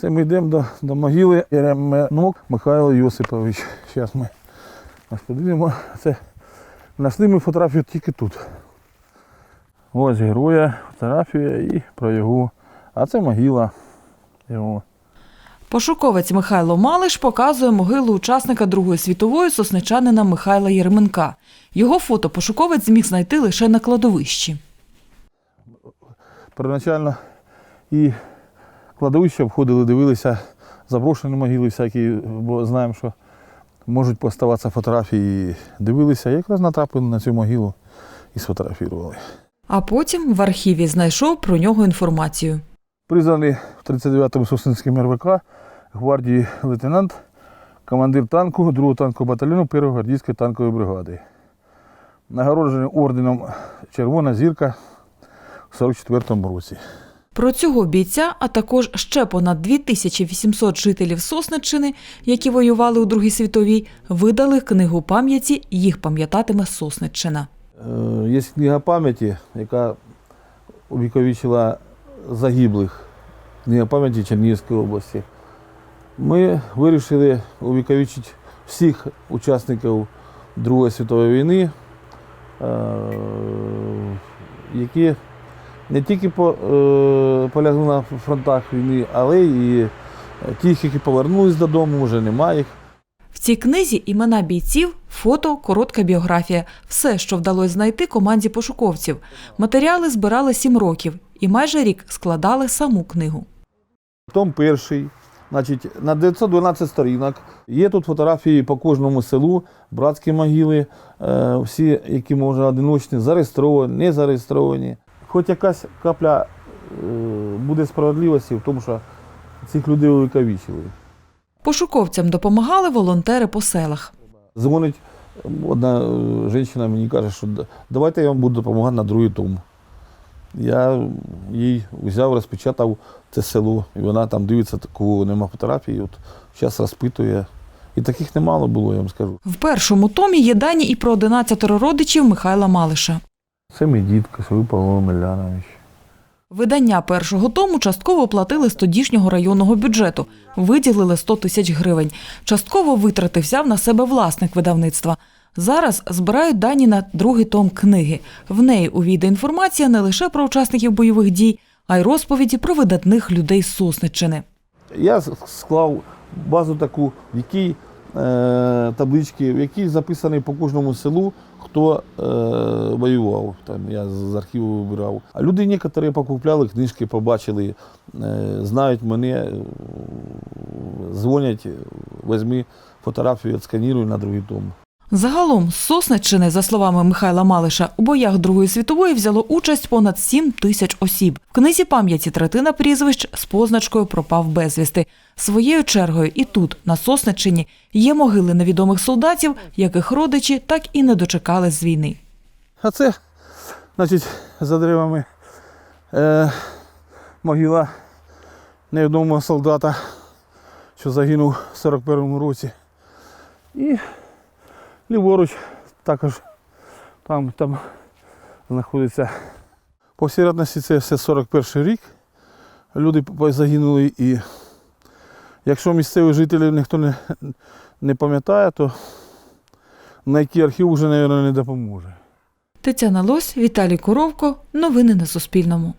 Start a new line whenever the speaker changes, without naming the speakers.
Це ми йдемо до, до могили Еременок Михайло Йосипович. Зараз ми ось подивимо. Це знайшли ми фотографію тільки тут. Ось героя, фотографія і про його. А це могила його.
Пошуковець Михайло Малиш показує могилу учасника Другої світової сосничанина Михайла Єременка. Його фото пошуковець зміг знайти лише на кладовищі.
Первоначально і кладовище обходили, дивилися заброшені могили всякі, бо знаємо, що можуть поставатися фотографії. Дивилися, якраз натрапили на цю могилу і сфотографували.
А потім в архіві знайшов про нього інформацію.
Призваний в 39-му Сосненським РВК гвардії лейтенант, командир танку 2-го танкового батальйону 1-ї гвардійської танкової бригади. Нагороджений орденом Червона зірка в 44-му році.
Про цього бійця, а також ще понад 2800 жителів Сосниччини, які воювали у Другій світовій, видали книгу пам'яті Їх пам'ятатиме Сосниччина.
Е, Є книга пам'яті, яка увіковічила загиблих. Книга пам'яті Чернігівської області. Ми вирішили увіковічити всіх учасників Другої світової війни, е, які не тільки по- е, полягли на фронтах війни, але і тих, які повернулись додому, вже немає їх.
В цій книзі імена бійців, фото, коротка біографія все, що вдалося знайти команді пошуковців. Матеріали збирали сім років і майже рік складали саму книгу.
Том перший, значить, на 912 сторінок. Є тут фотографії по кожному селу, братські могили, е, всі, які може одиночні, зареєстровані, не зареєстровані. Хоч якась капля е, буде справедливості в тому, що цих людей увіковічили.
Пошуковцям допомагали волонтери по селах.
Дзвонить одна е, жінка мені каже, що давайте я вам буду допомагати на другий том. Я їй взяв, розпечатав це село, і вона там дивиться, такого нема фотографії. От зараз розпитує. І таких немало було, я вам скажу.
В першому томі є дані і про 11 родичів Михайла Малиша.
Це мій дід, Косовий Павло Милянович.
Видання першого тому частково оплатили з тодішнього районного бюджету, виділили 100 тисяч гривень. Частково витрати взяв на себе власник видавництва. Зараз збирають дані на другий том книги. В неї увійде інформація не лише про учасників бойових дій, а й розповіді про видатних людей з Сосниччини.
Я склав базу таку, в якій таблички, в якій записаний по кожному селу, хто е, воював. Там я з архіву вибирав. А люди некоторі покупляли книжки, побачили, е, знають мене, е, дзвонять, візьми фотографію, відсканіруй на другий том.
Загалом з Сосниччини, за словами Михайла Малиша, у боях Другої світової взяло участь понад 7 тисяч осіб. В книзі пам'яті третина прізвищ з позначкою пропав безвісти. Своєю чергою і тут, на Сосниччині, є могили невідомих солдатів, яких родичі так і не дочекали з війни.
А це, значить, за деревами е, могила невідомого солдата, що загинув в 41-му році. І ліворуч також там, там знаходиться. По всій радності це все 41 рік. Люди загинули і якщо місцевих жителів ніхто не, не пам'ятає, то знайти архів вже, мабуть, не допоможе.
Тетяна Лось, Віталій Коровко. Новини на Суспільному.